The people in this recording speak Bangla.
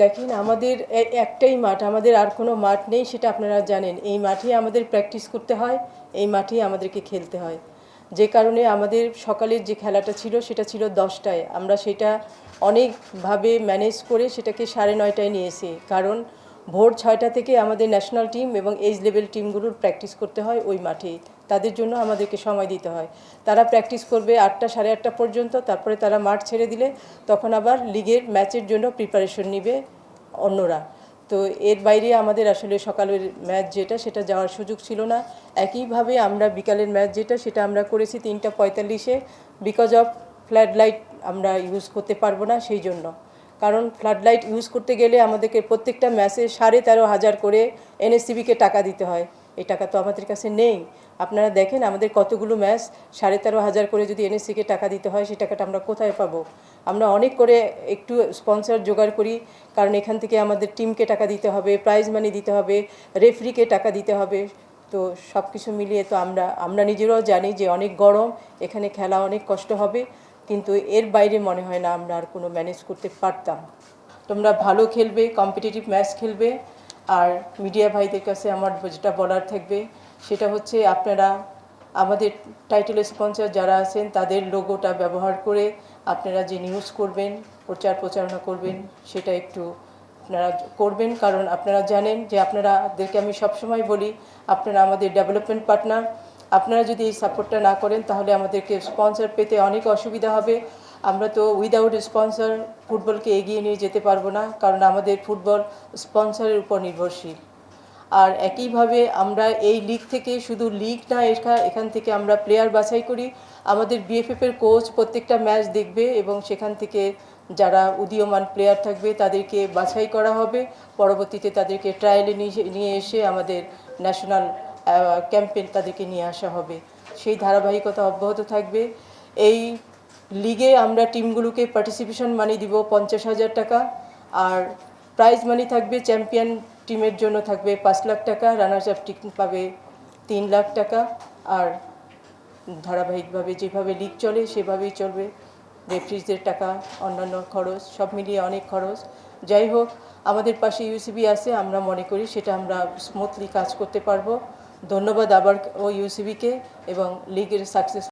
দেখেন, আমাদের একটাই মাঠ, আমাদের আর কোনো মাঠ নেই, সেটা আপনারা জানেন। এই মাঠে আমাদের প্র্যাকটিস করতে হয়, এই মাঠেই আমাদেরকে খেলতে হয়। যে কারণে আমাদের সকালের যে খেলাটা ছিল, সেটা ছিল দশটায়। আমরা সেটা অনেকভাবে ম্যানেজ করে সেটাকে সাড়ে নয়টায় নিয়ে এসি কারণ ভোর ছয়টা থেকে আমাদের ন্যাশনাল টিম এবং এজ লেভেল টিমগুলোর প্র্যাকটিস করতে হয় ওই মাঠেই তাদের জন্য আমাদেরকে সময় দিতে হয়। তারা প্র্যাকটিস করবে আটটা সাড়ে আটটা পর্যন্ত, তারপরে তারা মাঠ ছেড়ে দিলে তখন আবার লিগের ম্যাচের জন্য প্রিপারেশন নিবে অন্যরা। তো এর বাইরে আমাদের আসলে সকালের ম্যাচ যেটা, সেটা যাওয়ার সুযোগ ছিল না। একইভাবে আমরা বিকালের ম্যাচ যেটা, সেটা আমরা করেছি তিনটা পঁয়তাল্লিশে বিকজ অফ ফ্ল্যাড লাইট আমরা ইউজ করতে পারব না সেই জন্য। কারণ ফ্লাড লাইট ইউজ করতে গেলে আমাদেরকে প্রত্যেকটা ম্যাচে সাড়ে তেরো হাজার করে এনএসসিবিকে টাকা দিতে হয়। এই টাকা তো আমাদের কাছে নেই। আপনারা দেখেন আমাদের কতগুলো ম্যাচ, সাড়ে তেরো হাজার করে যদি এনএসসিকে টাকা দিতে হয় সেই টাকাটা আমরা কোথায় পাবো? আমরা অনেক করে একটু স্পন্সর জোগাড় করি, কারণ এখান থেকে আমাদের টিমকে টাকা দিতে হবে প্রাইজ মানি দিতে হবে রেফরিকে টাকা দিতে হবে। তো সব কিছু মিলিয়ে তো আমরা আমরা নিজেরাও জানি যে অনেক গরম, এখানে খেলা অনেক কষ্ট হবে, কিন্তু এর বাইরে মনে হয় না আমরা আর কোনো ম্যানেজ করতে পারতাম। তোমরা ভালো খেলবে কম্পিটিটিভ ম্যাচ খেলবে। আর মিডিয়া ভাইদের কাছে আমার যেটা বলার থাকবে, সেটা হচ্ছে আপনারা আমাদের টাইটেল স্পন্সর যারা আছেন, তাদের লোগোটা ব্যবহার করে আপনারা যে নিউজ করবেন, প্রচার প্রচারণা করবেন, সেটা একটু আপনারা করবেন। কারণ আপনারা জানেন যে আপনারাদেরকে আমি সবসময় বলি, আপনারা আমাদের ডেভেলপমেন্ট পার্টনার আপনারা যদি এই সাপোর্টটা না করেন, তাহলে আমাদেরকে স্পন্সর পেতে অনেক অসুবিধা হবে। আমরা তো উইদাউট স্পন্সর ফুটবলকে এগিয়ে নিয়ে যেতে পারব না, কারণ আমাদের ফুটবল স্পন্সরের উপর নির্ভরশীল। আর একইভাবে আমরা এই লিগ থেকে শুধু লিগ না, এখা- এখান থেকে আমরা প্লেয়ার বাছাই করি। আমাদের বিএফএফের কোচ প্রত্যেকটা ম্যাচ দেখবে এবং সেখান থেকে যারা উদীয়মান প্লেয়ার থাকবে তাদেরকে বাছাই করা হবে। পরবর্তীতে তাদেরকে ট্রায়ালে নিয়ে এসে আমাদের ন্যাশনাল ক্যাম্পেন তাদেরকে নিয়ে আসা হবে। সেই ধারাবাহিকতা অব্যাহত থাকবে। এই লিগে আমরা টিমগুলোকে পার্টিসিপেশন মানি দিব পঞ্চাশ হাজার টাকা, আর প্রাইজ মানি থাকবে চ্যাম্পিয়ন টিমের জন্য থাকবে পাঁচ লাখ টাকা রানার্স আপ টিম পাবে তিন লাখ টাকা, আর ধারাবাহিকভাবে যেভাবে লিগ চলে সেভাবেই চলবে। রেফ্রিজদের টাকা, অন্যান্য খরচ, সব মিলিয়ে অনেক খরচ। যাই হোক, আমাদের পাশে ইউসিবি আছে, আমরা মনে করি সেটা আমরা স্মুথলি কাজ করতে পারব। ধন্যবাদ আবার ও ইউসিবিকে এবং লিগের সাকসেস